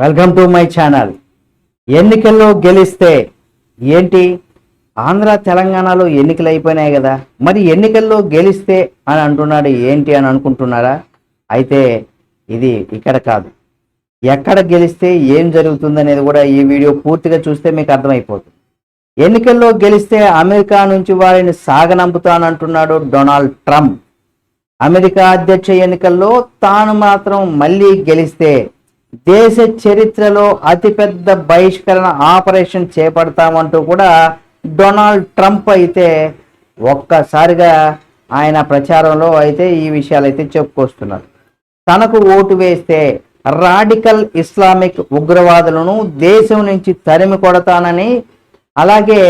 Welcome to my channel. ఎన్నికల్లో గెలిస్తే ఏంటి? ఆంధ్ర తెలంగాణలో ఎన్నికలు అయిపోయినాయి కదా. మరి ఎన్నికల్లో గెలిస్తే అని అంటున్నాడు ఏంటి అని అనుకుంటున్నారా? అయితే ఇది ఇక్కడ కాదు. ఎక్కడ గెలిస్తే ఏం జరుగుతుంది అనేది కూడా ఈ వీడియో పూర్తిగా చూస్తే మీకు అర్థమైపోతుంది. ఎన్నికల్లో గెలిస్తే అమెరికా నుంచి వారిని సాగనంపుతానంటున్నాడు డొనాల్డ్ ట్రంప్. అమెరికా అధ్యక్ష ఎన్నికల్లో తాను మాత్రం మళ్ళీ గెలిస్తే దేశ చరిత్రలో అతిపెద్ద బహిష్కరణ ఆపరేషన్ చేపడతామంటూ కూడా డొనాల్డ్ ట్రంప్ అయితే ఒక్కసారిగా ఆయన ప్రచారంలో అయితే ఈ విషయాలు అయితే చెప్పుకొస్తున్నారు. తనకు ఓటు వేస్తే రాడికల్ ఇస్లామిక్ ఉగ్రవాదులను దేశం నుంచి తరిమి కొడతానని అలాగే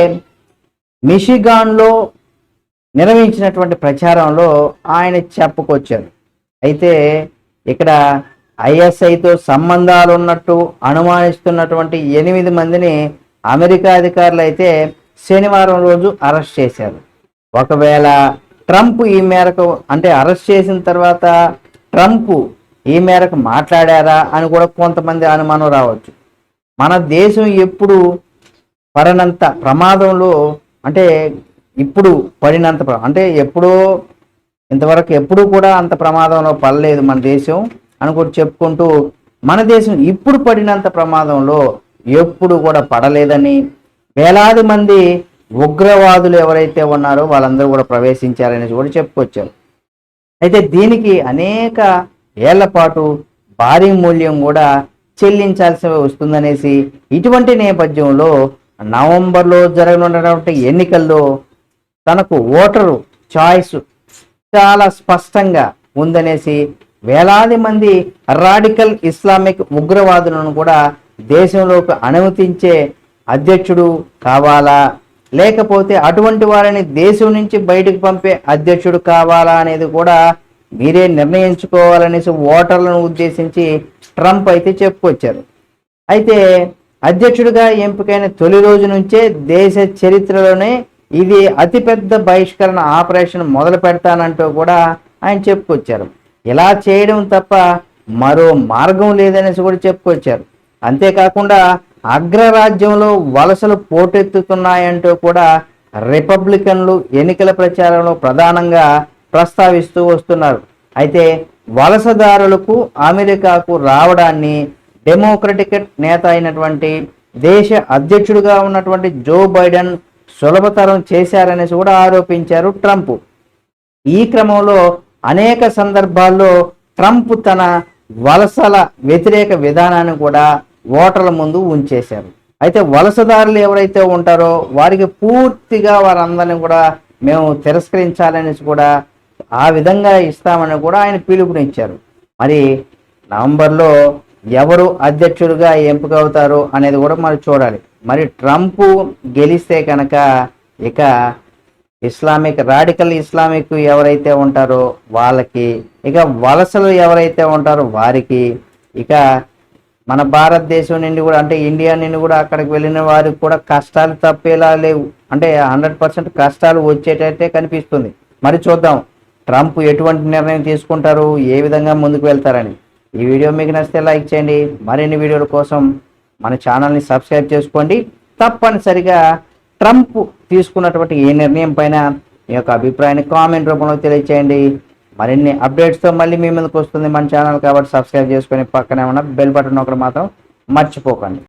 మిషిగాన్లో నిర్వహించినటువంటి ప్రచారంలో ఆయన చెప్పుకొచ్చారు. అయితే ఇక్కడ ఐఎస్ఐతో సంబంధాలు ఉన్నట్టు అనుమానిస్తున్నటువంటి ఎనిమిది మందిని అమెరికా అధికారులు అయితే శనివారం రోజు అరెస్ట్ చేశారు. ఒకవేళ ట్రంప్ ఈ మేరకు అంటే అరెస్ట్ చేసిన తర్వాత ట్రంప్ ఈ మేరకు మాట్లాడారా అని కూడా కొంతమంది అనుమానం రావచ్చు. మన దేశం ఎప్పుడు పడినంత ప్రమాదంలో అంటే ఇప్పుడు పడినంత అంటే ఎప్పుడో ఇంతవరకు ఎప్పుడూ కూడా అంత ప్రమాదంలో పడలేదు మన దేశం. అని చెప్పుకుంటూ మన దేశం ఇప్పుడు పడినంత ప్రమాదంలో ఎప్పుడు కూడా పడలేదని వేలాది మంది ఉగ్రవాదులు ఎవరైతే ఉన్నారో వాళ్ళందరూ కూడా ప్రవేశించారనేసి కూడా చెప్పుకొచ్చారు అయితే దీనికి అనేక ఏళ్ళ పాటు భారీ మూల్యం కూడా చెల్లించాల్సి వస్తుందనేసి ఇటువంటి నేపథ్యంలో నవంబర్లో జరగనున్నటువంటి ఎన్నికల్లో తనకు ఓటరు చాయిస్ చాలా స్పష్టంగా ఉందనేసి వేలాది మంది రాడికల్ ఇస్లామిక్ ఉగ్రవాదులను కూడా దేశంలోకి అనుమతించే అధ్యక్షుడు కావాలా? లేకపోతే అటువంటి వారిని దేశం నుంచి బయటకు పంపే అధ్యక్షుడు కావాలా అనేది కూడా మీరే నిర్ణయించుకోవాలనేసి ఓటర్లను ఉద్దేశించి ట్రంప్ అయితే చెప్పుకొచ్చారు. అయితే అధ్యక్షుడిగా ఎంపికైన తొలి రోజు నుంచే దేశ చరిత్రలోనే ఇది అతిపెద్ద బహిష్కరణ ఆపరేషన్ మొదలు పెడతానంటూ కూడా ఆయన చెప్పుకొచ్చారు. ఇలా చేయడం తప్ప మరో మార్గం లేదనేసి కూడా చెప్పుకొచ్చారు. అంతేకాకుండా అగ్రరాజ్యంలో వలసలు పోటెత్తుతున్నాయంటూ కూడా రిపబ్లికన్లు ఎన్నికల ప్రచారంలో ప్రధానంగా ప్రస్తావిస్తూ వస్తున్నారు. అయితే వలసదారులకు అమెరికాకు రావడాన్ని డెమోక్రటిక్ నేత అయినటువంటి దేశ అధ్యక్షుడిగా ఉన్నటువంటి జో బైడెన్ సులభతరం చేశారనేసి కూడా ఆరోపించారు ట్రంప్. ఈ క్రమంలో అనేక సందర్భాల్లో ట్రంప్ తన వలసల వ్యతిరేక విధానాన్ని కూడా ఓటర్ల ముందు ఉంచేశారు. అయితే వలసదారులు ఎవరైతే ఉంటారో వారికి పూర్తిగా వారందరినీ కూడా మేము తిరస్కరించాలనేసి కూడా ఆ విధంగా ఇస్తామని కూడా ఆయన పిలుపునిచ్చారు. మరి నవంబర్లో ఎవరు అధ్యక్షుడిగా ఎంపిక అవుతారు అనేది కూడా మరి చూడాలి. మరి ట్రంప్ గెలిస్తే కనుక ఇక ఇస్లామిక్ రాడికల్ ఇస్లామిక్ ఎవరైతే ఉంటారో వాళ్ళకి ఇక వలసలు ఎవరైతే ఉంటారో వారికి ఇక మన భారతదేశం నుండి కూడా అంటే ఇండియా నుండి కూడా అక్కడికి వెళ్ళిన వారికి కూడా కష్టాలు తప్పేలా లేవు. అంటే హండ్రెడ్ పర్సెంట్ కష్టాలు వచ్చేటట్టే కనిపిస్తుంది. మరి చూద్దాం ట్రంప్ ఎటువంటి నిర్ణయం తీసుకుంటారు ఏ విధంగా ముందుకు వెళ్తారని. ఈ వీడియో మీకు నచ్చితే లైక్ చేయండి. మరిన్ని వీడియోల కోసం మన ఛానల్ని సబ్స్క్రైబ్ చేసుకోండి. తప్పనిసరిగా ట్రంప్ తీసుకున్నటువంటి ఏ నిర్ణయం పైన మీ యొక్క అభిప్రాయాన్ని కామెంట్ రూపంలో తెలియచేయండి. మరిన్ని అప్డేట్స్తో మళ్ళీ మీ ముందుకు వస్తుంది మన ఛానల్ కాబట్టి సబ్స్క్రైబ్ చేసుకొని పక్కనే ఉన్న బెల్ బటన్ ఒకటి మాత్రం మర్చిపోకండి.